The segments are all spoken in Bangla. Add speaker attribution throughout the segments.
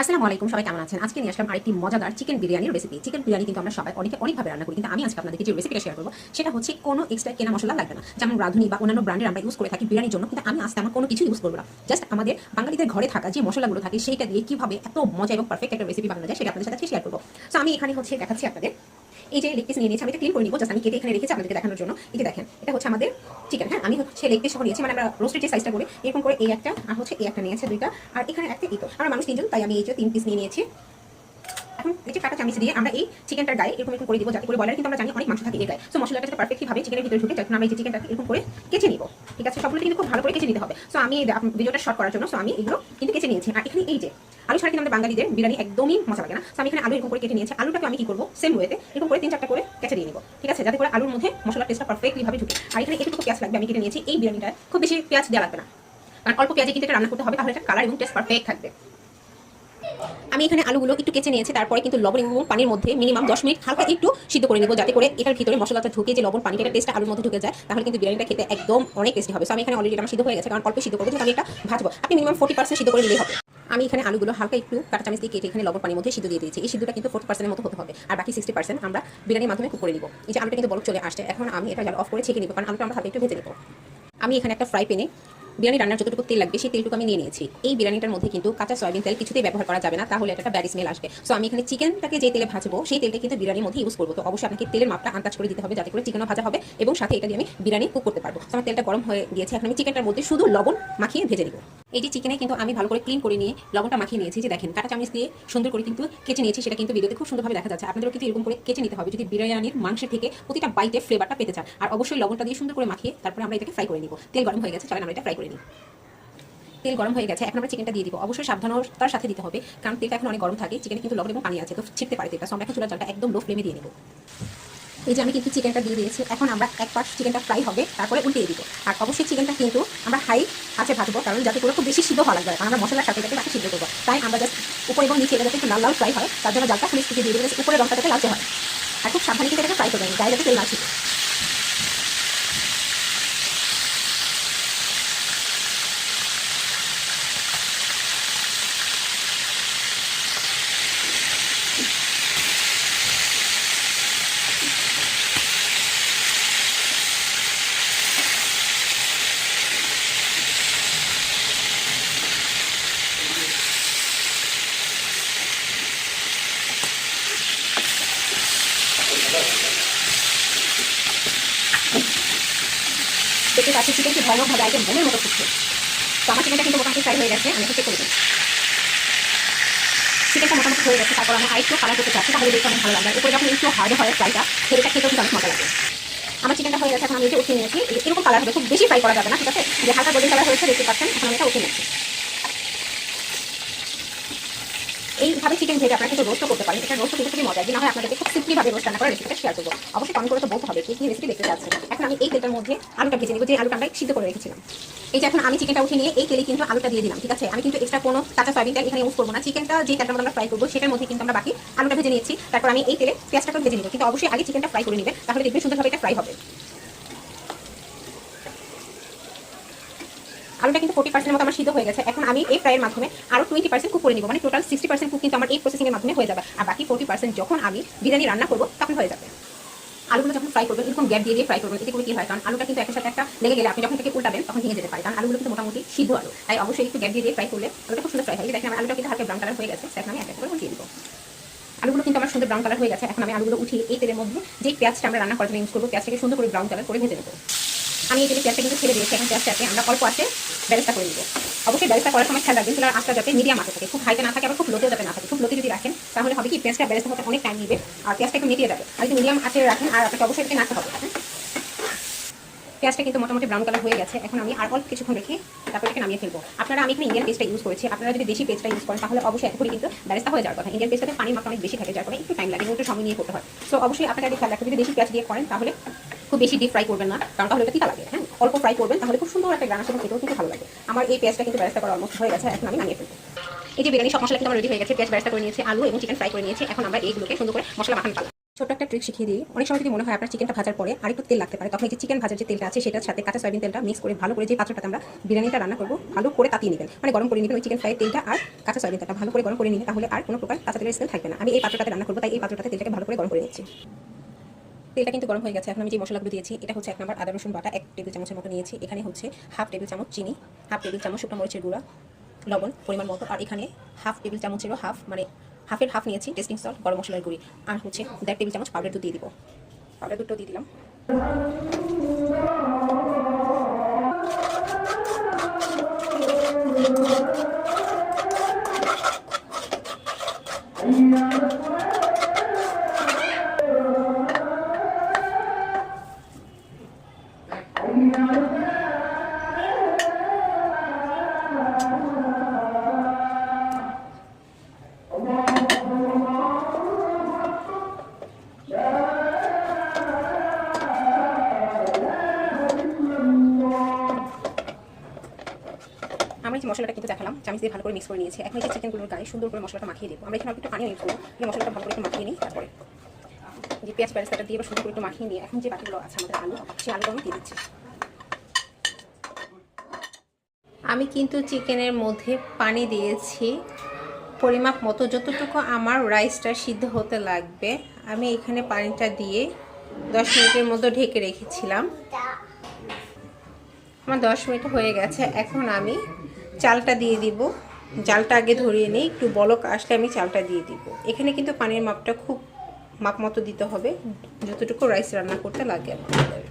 Speaker 1: আসসালামু আলাইকুম, সবাই কেমন আছেন? আজকে নিয়ে আসলাম আরেকটি মজাদার চিকেন বিরিয়ানির রেসিপি চিকেন বিরিয়ানি কিন্তু আমরা সবাই অনেকে অনেকভাবে রান্না করি, কিন্তু আমি আজকে আপনাদেরকে যে রেসিপিটা শেয়ার করব, সেটা হচ্ছে কোনো এক্সট্রা কেনা মশলা লাগবে না। যেমন রাঁধুনি বা অন্যান্য ব্র্যান্ডের আমরা ইউজ করে থাকি বিরিয়ানির জন্য, কিন্তু আমি আজকে আমার কোনো কিছু ইউজ করব না। জাস্ট আমাদের বাঙালিদের ঘরে থাকা যে মশলাগুলো থাকে, সেইটা দিয়ে কীভাবে এত মজা এবং পারফেক্ট একটা রেসিপি বানানো যায়, সেটা আপনাদের সাথে শেয়ার করব। সো আমি এখানে হচ্ছে দেখাচ্ছি আপনাদের। এই যে লেগ পিস নিয়ে নিয়েছি, আমি এটা ক্লিন করে নিবো। জাস্ট আমি কেটে এখানে রেখেছি আপনাদেরকে দেখানোর জন্য। যে দেখেন, এটা হচ্ছে আমাদের আমি লেগ পিস সহ নিয়েছে মানে আমরা রোস্টের যে সাইজটা করে, এরকম করে এই একটা, আর হচ্ছে এই একটা নিয়েছে দুইটা, আর এখানে একটা এই তো আমরা মানুষ তিনজন, তাই আমি এই যে তিন পিস নিয়ে নিয়েছি। এখন এই যে কাটা চামিচ দিয়ে আমরা এই চিকেনটার গায়ে এরকম এরকম করে দিব, যাতে করে বয়লার কিন্তু আমরা জানি অনেক মাংস থাকে এই গায়ে। সো মশলাটা যাতে পারফেক্টলি ভাবে চিকেনের ভিতরে ঢুকে যখন আমরা এই যে চিকেনটাকে এরকম করে কেচে নিব। ঠিক আছে? সবগুলো কিন্তু খুব ভালো করে কেচে নিতে হবে। সো আমি ভিডিওটা শর্ট করার জন্য সো আমি এগুলো কিন্তু কেচে নিয়েছি। আর এখানে এই যে আলু ছাড়া কিন্তু আমাদের বাঙালিদের বিরিয়ানি একদমই মজা লাগে না। সো আমি এখানে আলু এরকম করে কেটে নিয়েছি। আলুটাকে আমি কি করব? সেম ওয়েতে এরকম করে তিন চারটা করে কেচে দিয়ে নিব। ঠিক আছে? যাতে করে আলুর মধ্যে মশলার টেস্টটা পারফেক্টলি ভাবে ঢুকে। আর এখানে এতটুকু পেঁয়াজ লাগবে, আমি কেটে নিয়েছি। এই বিরিয়ানিটা খুব বেশি পেঁয়াজ দেওয়া লাগবে না। কারণ অল্প পেঁয়াজে কিন্তু রান্না করতে হবে, তাহলে এটা কালার এবং টেস্ট পারফেক্ট থাকবে। আমি এখানে আলুগুলো একটু কেচে নিয়েছি, তারপরে কিন্তু লবণ এবং পানির মধ্যে মিনিমাম দশ মিনিট হালকা একটু সিদ্ধ করে নেব, যাতে করে এটার ভিতরে মশলাটা ঢুকে যে লবণ, পানিটা টেস্ট আলুর মধ্যে ঢুকে যায়, তাহলে কিন্তু বিরিয়ানিটা খেতে একদম অনেক টেস্টি হবে। সো আমি এখানে অলরেডি আমার সিদ্ধ হয়ে গেছে, কারণ অল্প সিদ্ধ করব আমি এটা ভাজবো। আপনি মিনিমাম ফোর্টি পার্সেন্ট সিদ্ধ করে নিলেই হবে। আমি এখানে আলুগুলো হালকা একটু কাঁচা চামিচ দিয়ে কেটে এখানে লবণ, পানির মধ্যে সিদ্ধ দিয়ে দিয়েছি। এই সিদ্ধটা কিন্তু ফোর্টি পার্সেন্টের মতো হতে হবে, আর বাকি সিক্সটি পার্সেন্ট আমরা বিরিয়ানির মাধ্যমে কুক করে নিব। এই যে আলুটা কিন্তু বরফ চলে আসছে, এখন আমি এটা জাল অফ করে ছেঁকে নিব, কারণ আলুটা আমরা হালকা একটু ভেজে নেব। আমি এখানে একটা ফ্রাই প্যানে বিরিয়ানি রান্নার যতটুকু তেল লাগবে, সেই তেলটুকু আমি নিয়ে নিয়েছি। এই বিরিয়ানিটার মধ্যে কিন্তু কাঁচা সয়াবিন তেল কিছুতেই ব্যবহার করা যাবে না, তাহলে একটা ব্যাড স্মেল আসবে। সো আমি এখানে চিকেনটাকে যে তেলে ভাজবো, সেই তেলটা কিন্তু বিরিয়ানির মধ্যে ইউজ করব। তো, অবশ্যই আপনাকে তেলের মাপটা আন্দাজ করে দিতে হবে যাতে করে চিকেনও ভাজা হবে এবং সাথে এটা দিয়ে আমি বিরিয়ানি কুক করতে পারব। আমার তেলটা গরম হয়ে গিয়েছে, এখন আমি চিকেনটার মধ্যে শুধু লবণ মাখিয়ে ভেজে নিব। যে চিকেনে কিন্তু আমি ভালো করে ক্লিন করে নিয়ে লবণটা মাখিয়ে নিয়েছি। যে দেখেন, কাটা চামচ দিয়ে সুন্দর করে কিন্তু কেচে নিয়েছি, সেটা কিন্তু ভিডিওতে খুব সুন্দরভাবে দেখা যাচ্ছে। আপনাদেরও কিন্তু এরকম করে কেচে নিতে হবে। যদি বিরিয়ানির মাংসের থেকে প্রতিটা বাইটে ফ্লেভারটা পেতে চান, আর অবশ্যই লবণটা দিয়ে সুন্দর করে মাখিয়ে তারপরে আমরা এটাকে ফ্রাই করে নিব। তেল গরম হয়ে গেছে, চলেন আমরা এটা ফ্রাই করে নিই। তেল গরম হয়ে গেছে, এখন আমরা চিকেনটা দিয়ে দিব। অবশ্যই সাবধানতার সাথে দিতে হবে, কারণ তেলটা এখন অনেক গরম থাকে চিকেনে কিন্তু লবণ এবং পানি আছে, তো ছিটতে পারে তেলটা। সো আমরা এখন চুলা জলটা একদম লো ফ্লেমে দিয়ে নেব। এই যে আমি কিন্তু চিকেনটা দিয়ে দিয়েছি, এখন আমরা এক পাশ চিকেনটা ফ্রাই হবে, তারপরে উল্টিয়ে দিব। আর অবশ্যই চিকেনটা কিন্তু আমরা হাই আছে ভাজবো, কারণ যাতে করে খুব বেশি সিদ্ধ হওয়া লাগবে আমরা মশলার সাথে সাথে তাকে সিদ্ধ করব। তাই আমরা জাস্ট উপরে এবং নিচে এটা যাতে একটু লাল লাল ফ্রাই হয়, তার জন্য জালটা ফুলিশ দিয়ে দিয়ে দেবো উপরে রংটা যাতে লালচে হয়। আর খুব সাবধানে কিন্তু এটাকে ফ্রাই করবেন, গায়ে যাতে তেল না ছিটে। দেখতে পাচ্ছি চিকেন কি ভয়ানকভাবে একদম বোনের মতো ফুটছে। তো আমার চিকেনটা কিন্তু মোটামুটি ফ্রাই হয়ে গেছে, আমি চেক করে দিই চিকেনটা মোটামুটি হয়ে গেছে, তারপর আমি আরেকটু কালার করতে চাচ্ছি, তাহলে দেখতে অনেক ভালো লাগবে। উপরে যখন একটু হার্ড হয় ফ্রাইটা সেটা খেতেও কিন্তু অনেক মজা লাগে আমার চিকেনটা হয়ে গেছে, এখন আমি এটা উঠিয়ে নিয়েছি। এরকম কালার হবে, খুব বেশি ফ্রাই করা যাবে না, ঠিক আছে? যে হালকা গোল্ডেন কালার হয়েছে, দেখতে পাচ্ছেন, এখন আমি এটা উঠিয়ে নিচ্ছি। এইভাবে চিকেন ভেজে আপনারা কিন্তু রোস্ট করতে পারেন। এটা রোস্ট কিন্তু খুবই মজা যদি না হয় আপনাদেরকে খুব সিম্পলি ভাবে রোস্ট রান্না করার রেসিপিটা শেয়ার করব। অবশ্যই কমেন্ট করে তো বলতে হবে, কি রেসিপি দেখতে চাচ্ছেন। এখন আমি এই তেলটার মধ্যে আলুটা ভেজে নেব, যে আলুটা আমরা সিদ্ধ করে রেখেছিলাম। এই যে এখন আমি চিকেনটা উঠে নিয়ে এই তেলে কিন্তু আলুটা দিয়ে দিলাম, ঠিক আছে? আমি কিন্তু এক্সট্রা কোনো কাঁচা সয়াবিন তেল এখানে ইউজ করব না। চিকেনটা যে মধ্যে আমরা ফ্রাই করব, সেটার মধ্যে কিন্তু আমরা বাকি আলুটা ভেজে নিয়েছি। তারপর আমি এই তেলে পেঁয়াজটাকে ভেজে নিব। কিন্তু অবশ্যই আগে চিকেনটা ফ্রাই করে নেবেন তাহলে দেখবেন সুন্দরভাবে এটা ফ্রাই হবে। আলুটা কিন্তু ফোর্টি পার্সেন্ট মতো আমার সিদ্ধ হয়ে গেছে। এখন আমি এই ফ্রাইয়ের মাধ্যমে আরও টোয়েন্টি পার্সেন্ট কুক করে নিব। মানে টোটাল সিক্সটি পার্সেন্ট কুক কিন্তু আমার এই প্রসেসিংয়ের মাধ্যমে হয়ে যাবে। আর বাকি ফোর্টি পার্সেন্ট যখন আমি বিরিয়ানি রান্না করব, তখন হয়ে যাবে। আলুগুলো যখন ফ্রাই করবেন এরকম গ্যাপ দিয়ে দিয়ে ফ্রাই করবেন এতে করে কি হয়? কারণ আলুটা কিন্তু একসাথে একটা লেগে গেলে আপনি যখন থেকে উল্টাবেন, তখন ভেঙে যেতে পারে। কারণ আলুগুলো কিন্তু মোটামুটি সিদ্ধ আলু। তাই অবশ্যই একটু গ্যাপ দিয়ে দিয়ে ফ্রাই করলে আলুটা খুব সুন্দর ফ্রাই হয়। দেখেন, আমার আলুটা কিন্তু হালকা ব্রাউন কালার হয়ে গেছে। এখন আমি এক এক করে উঠিয়ে দিব আলুগুলো কিন্তু আমার সুন্দর ব্রাউন কালার হয়ে গেছে। এখন আমি আলুগুলো উঠিয়ে এই তেলের মধ্যে যে পেঁয়াজটা আমরা রান্না করার জন্য ইউজ করব, পেঁয়াজটাকে সুন্দর করে ব্রাউন কালার করে ভেজে নেব। আমি এই পেঁয়াজটা কিন্তু ছেড়ে দিয়েছি। এখন পেঁয়াজটাকে আমরা অল্প আসে ব্যবস্থা করে নিব। অবশ্যই ব্যবস্থা করার সময় খেয়াল রাখবেন চুলার আঁচটা যাতে মিডিয়াম আঁচে থাকে। খুব হাইতে না থাকে, আবার খুব লোতেও যাতে না থাকে। খুব লোতে যদি রাখেন, তাহলে হবে কি, পেঁয়াজটা ব্যবস্থা হতে অনেক টাইম নিবে, আর পেঁয়াজটা একটু মিটিয়ে যাবে। আর যদি মিডিয়াম আঁচে রাখেন, আর আপনাকে অবশ্যই এটাকে নাড়তে হবে। হ্যাঁ? পেঁয়াজটা কিন্তু মোটামুটি ব্রাউন কালার হয়ে গেছে। এখন আমি আর অল্প কিছুক্ষণ রেখে তারপর এটাকে নামিয়ে ফেলব। আপনারা, আমি এখানে ইন্ডিয়ান পেস্টটা ইউজ করেছি। আপনারা যদি দেশি পেস্টটা ইউজ করেন, তাহলে অবশ্যই এতক্ষণ কিন্তু ব্যবস্থা হয়ে যাওয়ার কথা। ইন্ডিয়ান পেস্টটাতে পানির মাত্রা অনেক বেশি থাকে, যার কারণে একটু টাইম লাগে, একটু সময় নিয়ে করতে হয়। সো অবশ্যই আপনারা যদি খেয়াল রাখবেন, যদি দেশি পেঁয়াজ দিয়ে করেন, তাহলে খুব বেশি ডিপ ফ্রাই করবেন না, কারণ তাহলে এটা লাগে হ্যাঁ? অল্প ফ্রাই করবেন, তাহলে খুব সুন্দর একটা গ্রানার সাথে খেতেও কিন্তু ভালো লাগে। আমার এই পেঁয়াজটা কিন্তু ব্যবস্থা করা অলমোস্ট হয়ে গেছে, এখন আমি নামিয়ে ফেলব। এই যে বিরিয়ানি সব মশলা কিন্তু আমার রেডি হয়ে গেছে, পেঁয়াজ ব্যবস্থা করে নিয়েছি, আলু এবং চিকেন ফ্রাই করে নিয়েছি, এখন আমরা এইগুলোকে সুন্দর করে মশলা মাখানো পালা।
Speaker 2: ছোট্ট একটা ট্রিক শিখিয়ে দিই, অনেক সময় যদি মনে হয় আপনার চিকেনটা ভাজার পরে আরেকটু তেল লাগতে পারে, তখন যে চিকেন ভাজার যে তেলটা আছে, সেটার সাথে কাঁচা সয়াবিন তেলটা মিক্স করে ভালো করে যে পাত্রটাতে আমরা বিরিয়ানিটা রান্না করব, ভালো করে তাতিয়ে নেবেন। মানে গরম করে নেবেন ওই চিকেন ফ্রাইয়ের তেলটা আর কাঁচা সয়াবিন তেলটা। ভালো করে গরম করে নিলে তাহলে আর কোনো প্রকার কাঁচা তেলের স্মেল থাকবে না। আমি এই পাত্রটাতে রান্না করব, তাই এই পাত্রটাতে তেলটাকে ভালো করে গরম করে নিচ্ছি। তেলটা কিন্তু গরম হয়ে গেছে। এখন আমি যে মশলাগুলো দিয়েছি, এটা হচ্ছে এক নম্বর আদা, রসুন বাটা, এক টেবিল চামচের মতো নিয়েছি। এখানে হচ্ছে হাফ টেবিল চামচ চিনি, হাফ টেবিল চামচ শুকনো মরিচের গুঁড়া, লবণ পরিমাণ মতো, আর এখানে হাফ টেবিল চামচেরও হাফ মানে হাফের হাফ নিয়েছি টেস্টিং সল্ট, গরম মশলার গুঁড়ি, আর হচ্ছে দেড় টেবিল চামচ পাউডার দুধ দিয়ে দিব। পাউডার দুধটাও দিয়ে দিলাম। আমি যে মশলাটা কিন্তু দেখালাম চামিচ দিয়ে ভালো করে মিক্স করে নিয়েছি, এখন এই চিকেনগুলোর গায়ে সুন্দর করে মশলাটা মাখিয়ে দেবো। আমরা এখানে একটু পানি ইউজ করব এই মশলাটা ভালো করে একটু মাখিয়ে নিই, তারপরে যে পেঁয়াজ প্যারেস্তাটা দিয়ে সুন্দর করে একটু মাখিয়ে নিয়ে, এখন যে বাকিগুলো আছে আমাদের আলু, সেই আলুগুলো আমি দিয়ে দিচ্ছি।
Speaker 1: আমি কিন্তু চিকেনের মধ্যে পানি দিয়েছি। পরিমাপ মতো যতটুকু আমার রাইসটা সিদ্ধ হতে লাগবে, আমি এখানে পানিটা দিয়ে দশ মিনিটের মতো ঢেকে রেখেছিলাম। আমার দশ মিনিট হয়ে গেছে, এখন আমি চালটা দিয়ে দিব। জালটা আগে ধরিয়ে নিই, একটু বলক আসলে আমি চালটা দিয়ে দিব। এখানে কিন্তু পানির মাপটা খুব মাপ মতো দিতে হবে, যতটুকু রাইস রান্না করতে লাগে আমাদের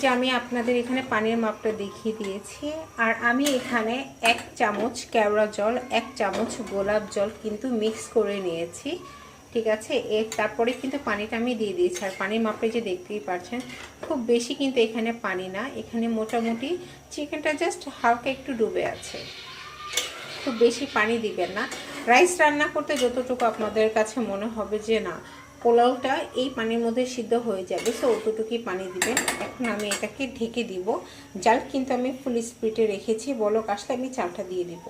Speaker 1: যে আমি আপনাদের এখানে পানির মাপটা দেখিয়ে দিয়েছি, আর আমি এখানে এক চামচ কেওড়া জল, এক চামচ গোলাপ জল কিন্তু মিক্স করে নিয়েছি। ঠিক আছে? এর তারপরে কিন্তু পানিটা আমি দিয়ে দিয়েছি। আর পানির মাপে যে দেখতেই পারছেন, খুব বেশি কিন্তু এখানে পানি না। এখানে মোটামুটি চিকেনটা জাস্ট হালকা একটু ডুবে আছে। খুব বেশি পানি দিবেন না। রাইস রান্না করতে যতটুকু আপনাদের কাছে মনে হবে যে না, পোলাওটা এই পানির মধ্যে সিদ্ধ হয়ে যাবে সো অতটুকুই পানি দিবেন। এখন আমি এটাকে ঢেকে দিব। জাল কিন্তু আমি ফুল স্পিডে রেখেছি। বলক আসলে আমি চালটা দিয়ে দিব।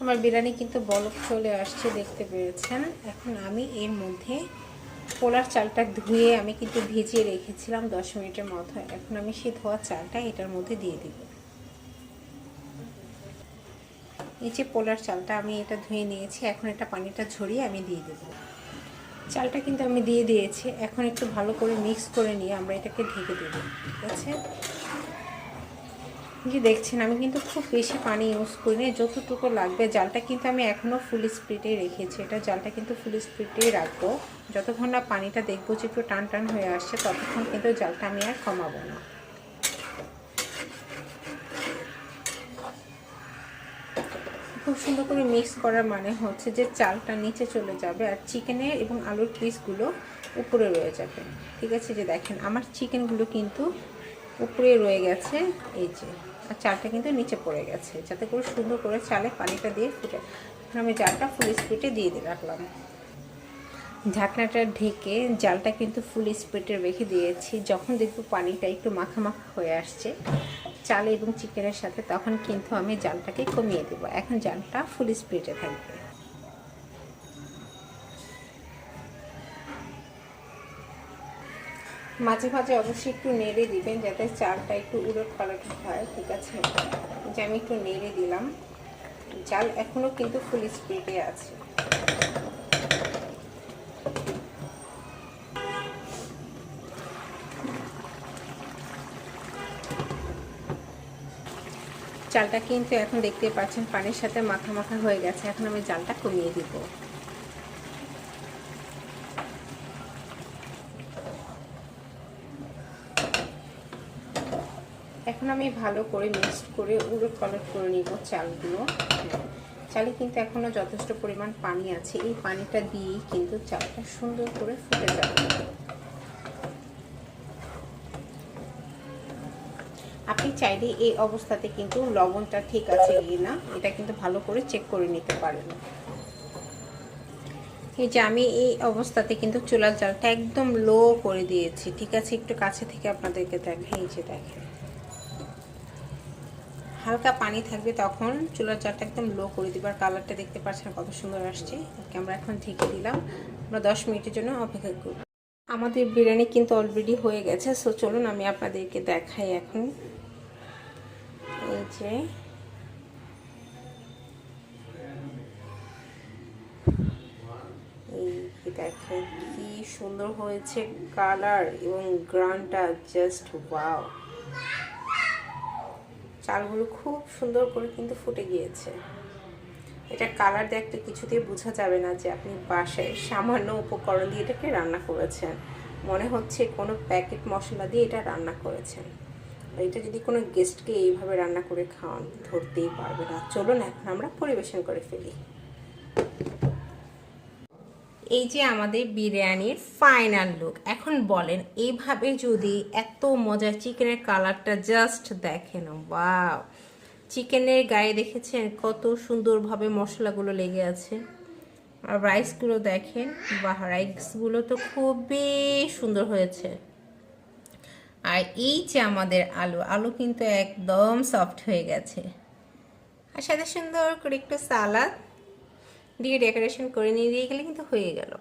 Speaker 1: আমার বিরিয়ানি কিন্তু বলক চলে আসছে, দেখতে পেরেছেন এখন আমি এর মধ্যে পোলার চালটা ধুয়ে আমি কিন্তু ভিজিয়ে রেখেছিলাম দশ মিনিটের মতো। এখন আমি সেই ধোয়া চালটা এটার মধ্যে দিয়ে দিব। এই যে পোলার চালটা, আমি এটা ধুয়ে নিয়েছি। এখন এটা পানিটা ঝরিয়ে আমি দিয়ে দেবো। চালটা কিন্তু আমি দিয়ে দিয়েছি। এখন একটু ভালো করে মিক্স করে নিয়ে আমরা এটাকে ঢেকে দেব, ঠিক আছে? যে দেখছেন, আমি কিন্তু খুব বেশি পানি ইউজ করিনি। যতটুকু লাগবে, জালটা কিন্তু আমি এখনও ফুল স্পিডে রেখেছি। এটা জালটা কিন্তু ফুল স্পিডেই রাখব। যতক্ষণ না পানিটা দেখব যে একটু টান টান হয়ে আসছে, ততক্ষণ কিন্তু জালটা আমি আর কমাবো না। খুব সুন্দর করে মিক্স করার মানে হচ্ছে যে চালটা নিচে চলে যাবে আর চিকেনের এবং আলুর পিসগুলো উপরে রয়ে যাবে। ঠিক আছে, যে দেখেন, আমার চিকেনগুলো কিন্তু উপরে রয়ে গেছে। এই যে। আর চালটা কিন্তু নিচে পড়ে গেছে, যাতে করে সুন্দর করে চালে পানিটা দিয়ে ফুটে। আমি জালটা ফুল স্পিডে দিয়ে দিয়ে রাখলাম। ঢাকনাটা ঢেকে জালটা কিন্তু ফুল স্পিডে রেখে দিয়েছি। যখন দেখব পানিটা একটু মাখা মাখা হয়ে আসছে চাল এবং চিকেনের সাথে, তখন কিন্তু আমি জালটাকে কমিয়ে দেবো। এখন জালটা ফুল স্পিডে থাকবে। মাঝে মাঝে অবশ্যই একটু নেড়ে দিবেন যাতে চালটা একটু উলট পালট হয়, ঠিক আছে? যে আমি একটু নেড়ে দিলাম। জাল এখনও কিন্তু ফুল স্পিডে আছে। চালটা কিন্তু এখন দেখতে পাচ্ছেন, পানির সাথে মাখা মাখা হয়ে গেছে। এখন আমি জালটা কমিয়ে দিব। এখন আমি ভালো করে মিক্সড করে উলট পালট করে নিব চালগুলো। চালে কিন্তু এখনও যথেষ্ট পরিমাণ পানি আছে। এই পানিটা দিয়েই কিন্তু চালটা সুন্দর করে ফুটে যাবে। আপনি চাইলে এই অবস্থাতে কিন্তু লবণটা ঠিক আছে কি না, এটা কিন্তু ভালো করে চেক করে নিতে পারেন। এই যে আমি এই অবস্থাতে কিন্তু চুলার জালটা একদম লো করে দিয়েছি। ঠিক আছে, একটু কাছে থেকে আপনাদেরকে দেখাই যে দেখেন। হালকা পানি থাকবে তখন চুলার জারটা একদম লো করে দিবার আর কালারটা দেখতে পাচ্ছেন কত সুন্দর আসছে। আমরা এখন ঢেকে দিলাম। আমরা দশ মিনিটের জন্য অপেক্ষা করব। আমাদের বিরিয়ানি কিন্তু অলরেডি হয়ে গেছে সো চলুন আমি আপনাদেরকে দেখাই এখন। এই যে, এই দেখেন কি সুন্দর হয়েছে কালার এবং গ্রানটা জাস্ট ওয়াও চালগুলো খুব সুন্দর করে কিন্তু ফুটে গিয়েছে। এটা কালার দেখতে কিছুতেই বোঝা যাবে না যে আপনি বাসায় সামান্য উপকরণ দিয়ে এটাকে রান্না করেছেন। মনে হচ্ছে কোনো প্যাকেট মশলা দিয়ে এটা রান্না করেছেন। এটা যদি কোনো গেস্টকে এইভাবে রান্না করে খাওয়ান, ধরতেই পারবে না। চলুন এখন আমরা পরিবেশন করে ফেলি। এই যে আমাদের বিরিয়ানির ফাইনাল লুক এখন বলেন, এইভাবে যদি এত মজার চিকেনের কালারটা জাস্ট দেখেন বাও চিকেনের গায়ে দেখেছেন কত সুন্দরভাবে মশলাগুলো লেগে আছে? আর রাইসগুলো দেখেন, বাহ! রাইসগুলো তো খুবই সুন্দর হয়েছে। আর এই যে আমাদের আলু আলু কিন্তু একদম সফট হয়ে গেছে। আর সাথে সুন্দর করে একটু সালাদ দিয়ে ডেকোরেশন করে নিয়ে দিয়ে গেলে কিন্তু হয়ে গেল।